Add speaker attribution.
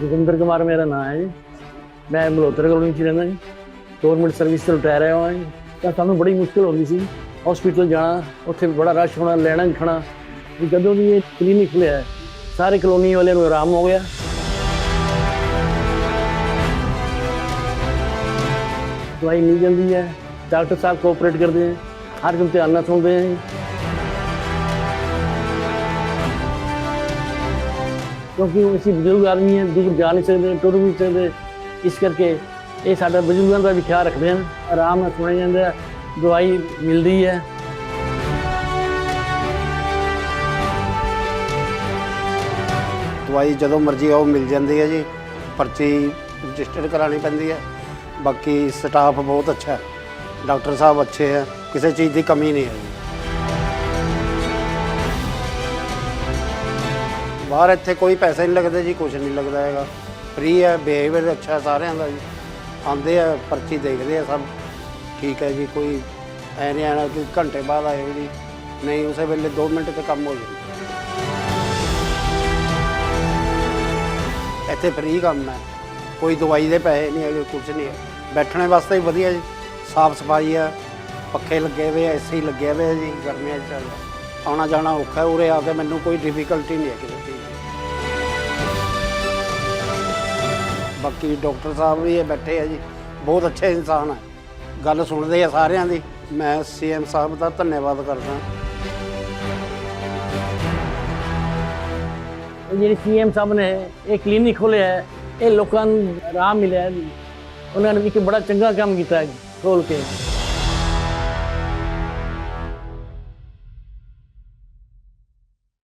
Speaker 1: ਜੋਗਿੰਦਰ ਕੁਮਾਰ ਮੇਰਾ ਨਾਮ ਹੈ ਜੀ। ਮੈਂ ਮਲੋਤਰ ਕਲੋਨੀ 'ਚ ਰਹਿੰਦਾ ਜੀ। ਗਵਰਨਮੈਂਟ ਸਰਵਿਸ ਤੋਂ ਰਿਟਾਇਰ ਆਇਆ ਹਾਂ ਜੀ। ਤਾਂ ਸਾਨੂੰ ਬੜੀ ਮੁਸ਼ਕਿਲ ਹੁੰਦੀ ਸੀ। ਹਸਪੀਟਲ ਜਾਣਾ, ਉੱਥੇ ਬੜਾ ਰਸ਼ ਹੋਣਾ, ਲੈਣਾ ਖਣਾ। ਵੀ ਜਦੋਂ ਦੀ ਇਹ ਕਲੀਨਿਕ ਖੁੱਲਿਆ, ਸਾਰੇ ਕਲੋਨੀ ਵਾਲਿਆਂ ਨੂੰ ਆਰਾਮ ਹੋ ਗਿਆ। ਦਵਾਈ ਮਿਲ ਜਾਂਦੀ ਹੈ। ਡਾਕਟਰ ਸਾਹਿਬ ਕੋਆਪਰੇਟ ਕਰਦੇ ਹੈ। ਹਰ ਕੰਮ ਧਿਆਨ ਨਾਲ ਸੁਣਦੇ ਹੈ ਕਿਉਂਕਿ ਅਸੀਂ ਬਜ਼ੁਰਗ ਆਦਮੀ ਹਾਂ, ਦੂਰ ਜਾ ਨਹੀਂ ਸਕਦੇ ਟੁਰ ਵੀ ਨਹੀਂ ਸਕਦੇ। ਇਸ ਕਰਕੇ ਇਹ ਸਾਡਾ ਬਜ਼ੁਰਗਾਂ ਦਾ ਵੀ ਖਿਆਲ ਰੱਖਦੇ ਹਨ ਆਰਾਮ ਨਾਲ ਸੁਣਿਆ ਜਾਂਦਾ ਦਵਾਈ ਮਿਲਦੀ ਹੈ।
Speaker 2: ਦਵਾਈ ਜਦੋਂ ਮਰਜ਼ੀ ਆਓ, ਮਿਲ ਜਾਂਦੀ ਹੈ ਜੀ। ਪਰਚੀ ਰਜਿਸਟਰ ਕਰਾਣੀ ਪੈਂਦੀ ਹੈ। ਬਾਕੀ ਸਟਾਫ ਬਹੁਤ ਅੱਛਾ ਹੈ। ਡਾਕਟਰ ਸਾਹਿਬ ਅੱਛੇ ਹੈ, ਕਿਸੇ ਚੀਜ਼ ਦੀ ਕਮੀ ਨਹੀਂ ਹੈ ਬਾਹਰ ਇੱਥੇ ਕੋਈ ਪੈਸੇ ਨਹੀਂ ਲੱਗਦੇ ਜੀ ਕੁਝ ਨਹੀਂ ਲੱਗਦਾ ਹੈਗਾ। ਫ੍ਰੀ ਹੈ ਬਿਹੇਵੀਅਰ ਅੱਛਾ ਹੈ ਸਾਰਿਆਂ ਦਾ ਜੀ। ਆਉਂਦੇ ਆ, ਪਰਚੀ ਦੇਖਦੇ ਆ ਸਭ। ਠੀਕ ਹੈ ਜੀ, ਕੋਈ ਐ ਨਹੀਂ ਆਣਾ ਕਿ ਘੰਟੇ ਬਾਅਦ ਆਇਓ ਜੀ ਨਹੀਂ, ਉਸੇ ਵੇਲੇ 2 ਮਿੰਟ ਤੇ ਕੰਮ ਹੋ ਜਾਂਦਾ। ਇੱਥੇ ਫ੍ਰੀ ਕੰਮ ਹੈ। ਕੋਈ ਦਵਾਈ ਦੇ ਪੈਸੇ ਨਹੀਂ ਹੈਗੇ ਕੁਝ ਨਹੀਂ ਹੈ। ਬੈਠਣੇ ਵਾਸਤੇ ਵੀ ਵਧੀਆ ਜੀ। ਸਾਫ਼ ਸਫ਼ਾਈ ਆ ਪੱਖੇ ਲੱਗੇ ਹੋਏ ਆ ਏਸੀ ਲੱਗੇ ਹੋਏ ਜੀ, ਗਰਮੀਆਂ 'ਚ ਆਉਣਾ ਜਾਣਾ ਔਖਾ ਉਰੇ ਆ ਕੇ ਮੈਨੂੰ ਕੋਈ ਡਿਫਿਕਲਟੀ ਨਹੀਂ ਹੈ ਕਿਸੇ ਚੀਜ਼ ਬਾਕੀ ਡਾਕਟਰ ਸਾਹਿਬ ਵੀ ਇਹ ਬੈਠੇ ਆ ਜੀ, ਬਹੁਤ ਅੱਛੇ ਇਨਸਾਨ ਹੈ ਗੱਲ ਸੁਣਦੇ ਆ ਸਾਰਿਆਂ ਦੀ, ਮੈਂ ਸੀਐਮ ਸਾਹਿਬ ਦਾ ਧੰਨਵਾਦ ਕਰਦਾ।
Speaker 1: ਜਿਹੜੇ ਜਿਹੜੀ ਸੀਐਮ ਸਾਹਿਬ ਨੇ ਇਹ ਕਲੀਨਿਕ ਖੋਲ੍ਹਿਆ ਹੈ, ਇਹ ਲੋਕਾਂ ਨੂੰ ਆਰਾਮ ਮਿਲਿਆ ਹੈ ਉਹਨਾਂ ਨੇ ਇੱਕ ਬੜਾ ਚੰਗਾ ਕੰਮ ਕੀਤਾ ਹੈ ਖੋਲ ਕੇ।